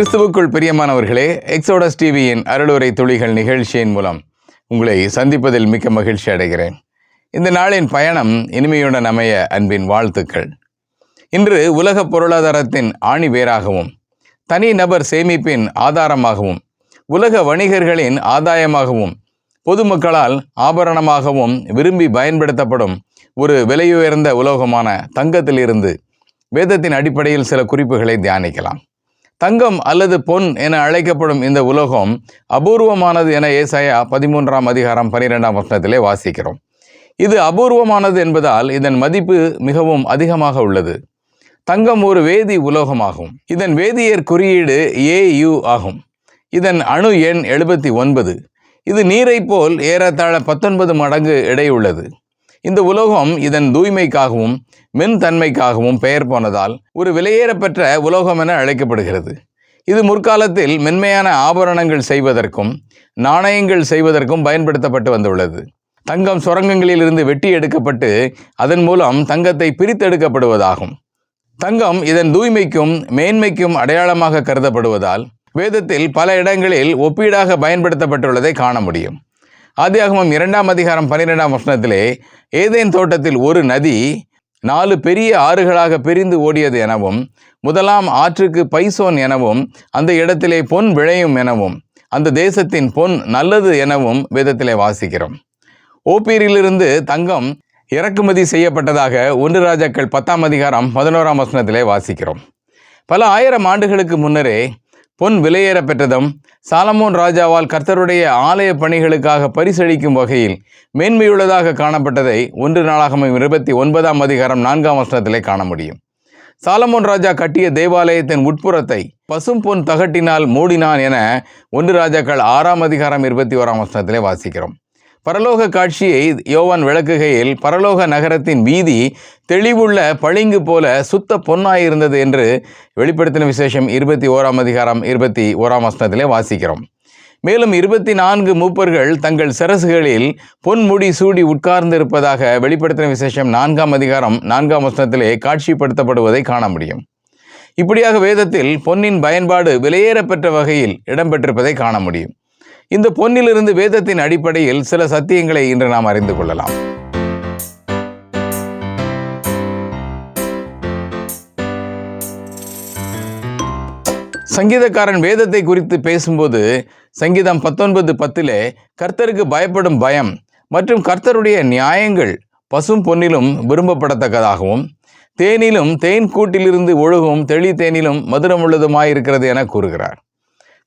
கிறிஸ்துவுக்குள் பிரியமானவர்களே எக்ஸோடஸ் டிவியின் அருளுரை துளிகள் நிகழ்ச்சியின் மூலம் உங்களை சந்திப்பதில் மிக்க மகிழ்ச்சி அடைகிறேன். இந்த நாளின் பயணம் இனிமையுடன் அமைய அன்பின் வாழ்த்துக்கள். இன்று உலக பொருளாதாரத்தின் ஆணிவேராகவும் தனி நபர் சேமிப்பின் ஆதாரமாகவும் உலக வணிகர்களின் ஆதாயமாகவும் பொதுமக்களால் ஆபரணமாகவும் விரும்பி பயன்படுத்தப்படும் ஒரு விலையுயர்ந்த உலோகமான தங்கத்திலிருந்து வேதத்தின் அடிப்படையில் சில குறிப்புகளை தியானிக்கலாம். தங்கம் அல்லது பொன் என அழைக்கப்படும் இந்த உலகம் அபூர்வமானது என ஏசாயா பதிமூன்றாம் அதிகாரம் பனிரெண்டாம் வருஷத்திலே வாசிக்கிறோம். இது அபூர்வமானது என்பதால் இதன் மதிப்பு மிகவும் அதிகமாக உள்ளது. தங்கம் ஒரு வேதி உலோகமாகும். இதன் வேதியர் குறியீடு ஏயு ஆகும். இதன் அணு எண் எழுபத்தி ஒன்பது. இது நீரைப் போல் ஏறத்தாழ பத்தொன்பது மடங்கு எடையுள்ளது. இந்த உலோகம் இதன் தூய்மைக்காகவும் மென்தன்மைக்காகவும் பெயர் போனதால் ஒரு விலையேறப்பெற்ற உலோகம் என அழைக்கப்படுகிறது. இது முற்காலத்தில் மென்மையான ஆபரணங்கள் செய்வதற்கும் நாணயங்கள் செய்வதற்கும் பயன்படுத்தப்பட்டு வந்துள்ளது. தங்கம் சுரங்கங்களிலிருந்து வெட்டி எடுக்கப்பட்டு அதன் மூலம் தங்கத்தை பிரித்தெடுக்கப்படுவதாகும். தங்கம் இதன் தூய்மைக்கும் மேன்மைக்கும் அடையாளமாக கருதப்படுவதால் வேதத்தில் பல இடங்களில் ஒப்பீடாக பயன்படுத்தப்பட்டுள்ளதை காண முடியும். ஆதியாகமம் இரண்டாம் அதிகாரம் பன்னிரெண்டாம் வசனத்திலே ஏதேன் தோட்டத்தில் ஒரு நதி நாலு பெரிய ஆறுகளாக பிரிந்து ஓடியது எனவும் முதலாம் ஆற்றுக்கு பைசோன் எனவும் அந்த இடத்திலே பொன் விளையும் எனவும் அந்த தேசத்தின் பொன் நல்லது எனவும் வேதத்திலே வாசிக்கிறோம். ஓப்பீரிலிருந்து தங்கம் இறக்குமதி செய்யப்பட்டதாக ஒன்று ராஜாக்கள் பத்தாம் அதிகாரம் பதினோராம் வசனத்திலே வாசிக்கிறோம். பல ஆயிரம் ஆண்டுகளுக்கு முன்னரே பொன் விலையேற பெற்றதும் சாலமோன் ராஜாவால் கர்த்தருடைய ஆலய பணிகளுக்காக பரிசளிக்கும் வகையில் மேன்மையுள்ளதாக காணப்பட்டதை ஒன்று நாளாகமும் இருபத்தி ஒன்பதாம் அதிகாரம் நான்காம் வருஷத்திலே காண முடியும். சாலமோன் ராஜா கட்டிய தேவாலயத்தின் உட்புறத்தை பசும் பொன் தகட்டினால் மூடினான் என ஒன்று ராஜாக்கள் ஆறாம் அதிகாரம் இருபத்தி ஓராம் வருஷத்திலே வாசிக்கிறோம். பரலோக காட்சியை யோவான் விளக்குகையில் பரலோக நகரத்தின் வீதி தெளிவுள்ள பளிங்கு போல சுத்த பொன்னாயிருந்தது என்று வெளிப்படுத்தின விசேஷம் இருபத்தி ஓராம் அதிகாரம் இருபத்தி ஓராம் வசனத்திலே வாசிக்கிறோம். மேலும் இருபத்தி நான்கு மூப்பர்கள் தங்கள் சரசுகளில் பொன்முடி சூடி உட்கார்ந்திருப்பதாக வெளிப்படுத்தின விசேஷம் நான்காம் அதிகாரம் நான்காம் வசனத்திலே காட்சிப்படுத்தப்படுவதை காண முடியும். இப்படியாக வேதத்தில் பொன்னின் பயன்பாடு விலையேறப்பெற்ற வகையில் இடம்பெற்றிருப்பதை காண முடியும். இந்த பொன்னிலிருந்து வேதத்தின் அடிப்படையில் சில சத்தியங்களை இன்று நாம் அறிந்து கொள்ளலாம். சங்கீதக்காரன் வேதத்தை குறித்து பேசும்போது சங்கீதம் பத்தொன்பது பத்திலே கர்த்தருக்கு பயப்படும் பயம் மற்றும் கர்த்தருடைய நியாயங்கள் பசும் பொன்னிலும் விரும்பப்படத்தக்கதாகவும் தேனிலும் தேன் கூட்டிலிருந்து ஒழுகும் தெளி தேனிலும் மதுரமுள்ளதுமாயிருக்கிறது என கூறுகிறார்.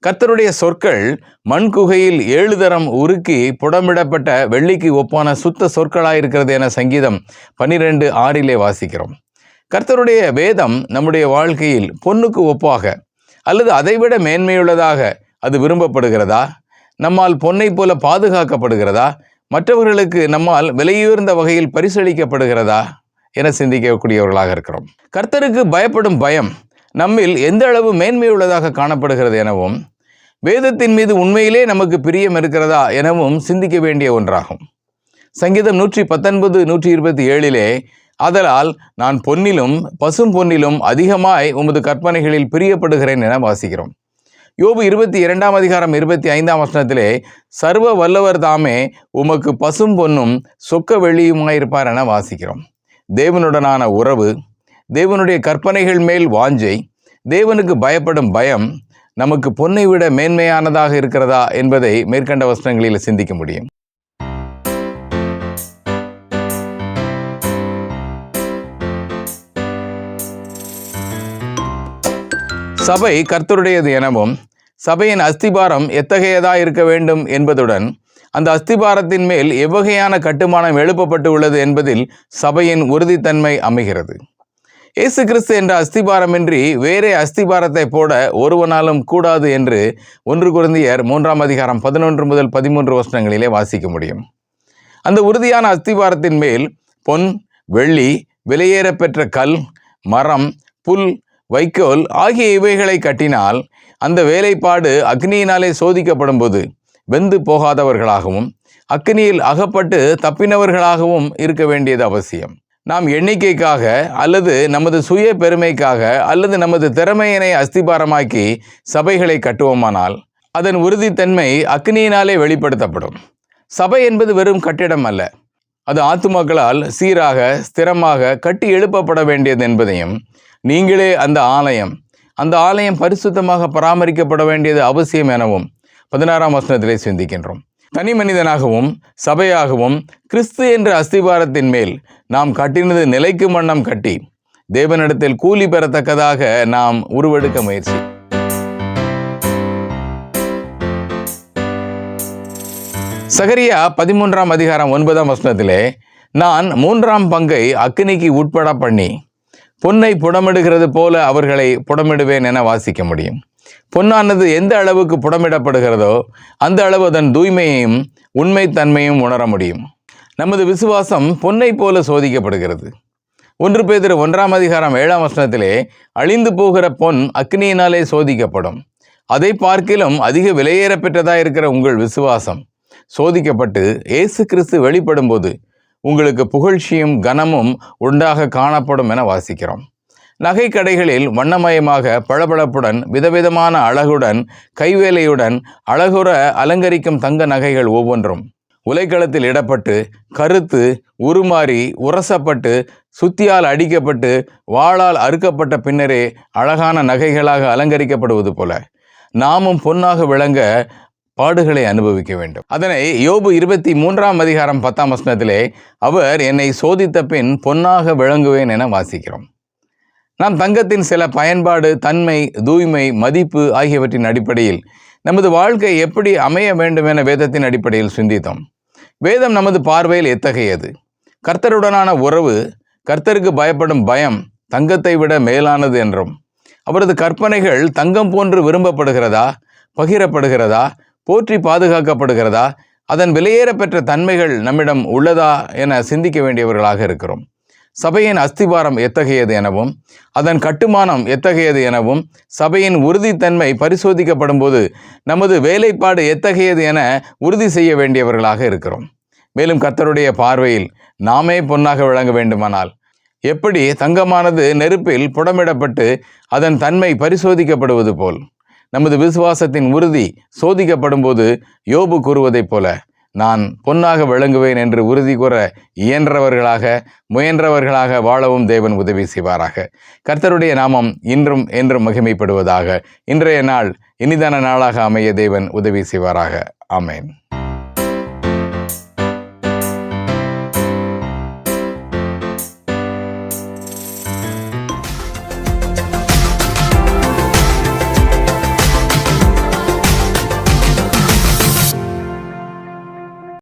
கர்த்தருடைய சொற்கள் மண் குகையில் ஏழு தரம் உருக்கி புடமிடப்பட்ட வெள்ளிக்கு ஒப்பான சுத்த சொற்களாயிருக்கிறது என சங்கீதம் பன்னிரெண்டு ஆறிலே வாசிக்கிறோம். கர்த்தருடைய வேதம் நம்முடைய வாழ்க்கையில் பொன்னுக்கு ஒப்பாக அல்லது அதைவிட மேன்மையுள்ளதாக அது விரும்பப்படுகிறதா? நம்மால் பொன்னை போல பாதுகாக்கப்படுகிறதா? மற்றவர்களுக்கு நம்மால் விலையுயர்ந்த வகையில் பரிசளிக்கப்படுகிறதா? என சிந்திக்கக்கூடியவர்களாக இருக்கிறோம். கர்த்தருக்கு பயப்படும் பயம் நம்மில் எந்த அளவு மேன்மையுள்ளதாக காணப்படுகிறது எனவும் வேதத்தின் மீது உண்மையிலே நமக்கு பிரியம் இருக்கிறதா எனவும் சிந்திக்க வேண்டிய ஒன்றாகும். சங்கீதம் நூற்றி பத்தொன்பது நூற்றி இருபத்தி ஏழிலே ஆதலால் நான் பொன்னிலும் பசும் பொன்னிலும் அதிகமாய் உமது கற்பனைகளில் பிரியப்படுகிறேன் என வாசிக்கிறோம். யோபு இருபத்தி இரண்டாம் அதிகாரம் இருபத்தி ஐந்தாம் வசனத்திலே சர்வ வல்லவர் தாமே உமக்கு பசும் பொன்னும் சொக்க வெள்ளியுமாயிருப்பார் என வாசிக்கிறோம். தேவனுடனான உறவு தேவனுடைய கற்பனைகள் மேல் வாஞ்சை தேவனுக்கு பயப்படும் பயம் நமக்கு பொன்னை விட மேன்மையானதாக இருக்கிறதா என்பதை மேற்கண்ட வசனங்களில் சிந்திக்க முடியும். சபை கர்த்தருடையது எனவும் சபையின் அஸ்திபாரம் எத்தகையதா இருக்க வேண்டும் என்பதுடன் அந்த அஸ்திபாரத்தின் மேல் எவ்வகையான கட்டுமானம் எழுப்பப்பட்டு உள்ளது என்பதில் சபையின் உறுதித்தன்மை அமைகிறது. இயேசு கிறிஸ்து என்ற அஸ்திபாரமின்றி வேறே அஸ்திபாரத்தை போட ஒருவனாலும் கூடாது என்று ஒன்று குருந்தியர் மூன்றாம் அதிகாரம் பதினொன்று முதல் பதிமூன்று வருஷங்களிலே வாசிக்க முடியும். அந்த உறுதியான அஸ்திபாரத்தின் மேல் பொன் வெள்ளி விலையேறப்பெற்ற கல் மரம் புல் வைக்கோல் ஆகிய இவைகளை கட்டினால் அந்த வேலைப்பாடு அக்னியினாலே சோதிக்கப்படும் போது வெந்து போகாதவர்களாகவும் அக்னியில் அகப்பட்டு தப்பினவர்களாகவும் இருக்க வேண்டியது அவசியம். நாம் எண்ணிக்கைக்காக அல்லது நமது சுய பெருமைக்காக அல்லது நமது திறமையினை அஸ்திபாரமாக்கி சபைகளை கட்டுவோமானால் அதன் உறுதித்தன்மை அக்னியினாலே வெளிப்படுத்தப்படும். சபை என்பது வெறும் கட்டிடம் அல்ல. அது ஆத்துமாக்களால் சீராக ஸ்திரமாக கட்டி எழுப்பப்பட வேண்டியது என்பதையும் நீங்களே அந்த ஆலயம் அந்த ஆலயம் பரிசுத்தமாக பராமரிக்கப்பட வேண்டியது அவசியம் எனவும் பதினாறாம் வசனத்திலே சிந்திக்கின்றோம். தனி மனிதனாகவும் சபையாகவும் கிறிஸ்து என்ற அஸ்திபாரத்தின் மேல் நாம் கட்டினது நிலைக்கும் வண்ணம் கட்டி தேவனிடத்தில் கூலி பெறத்தக்கதாக நாம் உருவெடுக்க முயற்சி. சகரியா பதிமூன்றாம் அதிகாரம் ஒன்பதாம் வசனத்திலே நான் மூன்றாம் பங்கை அக்னிக்கு உட்பட பண்ணி பொன்னை புடமிடுகிறது போல அவர்களை புடமிடுவேன் என வாசிக்க முடியும். பொன்னானது எந்த அளவுக்கு புடமிடப்படுகிறதோ அந்த அளவு அதன் தூய்மையையும் உண்மை தன்மையும் உணர முடியும். நமது விசுவாசம் பொன்னை போல சோதிக்கப்படுகிறது. ஒன்று பேதிரு ஒன்றாம் அதிகாரம் ஏழாம் வசனத்திலே அழிந்து போகிற பொன் அக்னியினாலே சோதிக்கப்படும். அதை பார்க்கிலும் அதிக விலையேற பெற்றதாக இருக்கிற உங்கள் விசுவாசம். சோதிக்கப்பட்டு இயேசு கிறிஸ்து வெளிப்படும் போது உங்களுக்கு புகழ்ச்சியும் கனமும் உண்டாக காணப்படும் என வாசிக்கிறோம். நகை கடைகளில் வண்ணமயமாக பளபளப்புடன் விதவிதமான அழகுடன் கைவேலையுடன் அழகுற அலங்கரிக்கும் தங்க நகைகள் ஒவ்வொன்றும் உலைக்களத்தில் இடப்பட்டு கருத்து உருமாறி உரசப்பட்டு சுத்தியால் அடிக்கப்பட்டு வாளால் அறுக்கப்பட்ட பின்னரே அழகான நகைகளாக அலங்கரிக்கப்படுவது போல நாமும் பொன்னாக விளங்க பாடுகளை அனுபவிக்க வேண்டும். அதனை யோபு இருபத்தி மூன்றாம் அதிகாரம் பத்தாம் வசனத்திலே அவர் என்னை சோதித்த பின் பொன்னாக விளங்குவேன் என வாசிக்கிறோம். நாம் தங்கத்தின் சில பயன்பாடு தன்மை தூய்மை மதிப்பு ஆகியவற்றின் அடிப்படையில் நமது வாழ்க்கை எப்படி அமைய வேண்டும் என வேதத்தின் அடிப்படையில் சிந்தித்தோம். வேதம் நமது பார்வையில் எத்தகையது? கர்த்தருடனான உறவு கர்த்தருக்கு பயப்படும் பயம் தங்கத்தை விட மேலானது என்றும் அவரது கற்பனைகள் தங்கம் போன்று விரும்பப்படுகிறதா பகிரப்படுகிறதா போற்றி பாதுகாக்கப்படுகிறதா அதன் விலையேற பெற்ற தன்மைகள் நம்மிடம் உள்ளதா என சிந்திக்க வேண்டியவர்களாக இருக்கிறோம். சபையின் அஸ்திபாரம் எத்தகையது எனவும் அதன் கட்டுமானம் எத்தகையது எனவும் சபையின் உறுதித்தன்மை பரிசோதிக்கப்படும் போது நமது வேலைப்பாடு எத்தகையது என உறுதி செய்ய வேண்டியவர்களாக இருக்கிறோம். மேலும் கத்தருடைய பார்வையில் நாமே பொன்னாக விளங்க வேண்டுமானால் எப்படி தங்கமானது நெருப்பில் புடமிடப்பட்டு அதன் தன்மை பரிசோதிக்கப்படுவது போல் நமது விசுவாசத்தின் உறுதி சோதிக்கப்படும் போது யோபு கூறுவதைப் போல நான் பொன்னாக விளங்குவேன் என்று உறுதி கூற இயன்றவர்களாக முயன்றவர்களாக வாழவும் தேவன் உதவி செய்வாராக. கர்த்தருடைய நாமம் இன்றும் என்றும் மகிமைப்படுவதாக. இன்றைய நாள் இனிதான நாளாக அமைய தேவன் உதவி செய்வாராக. ஆமேன்.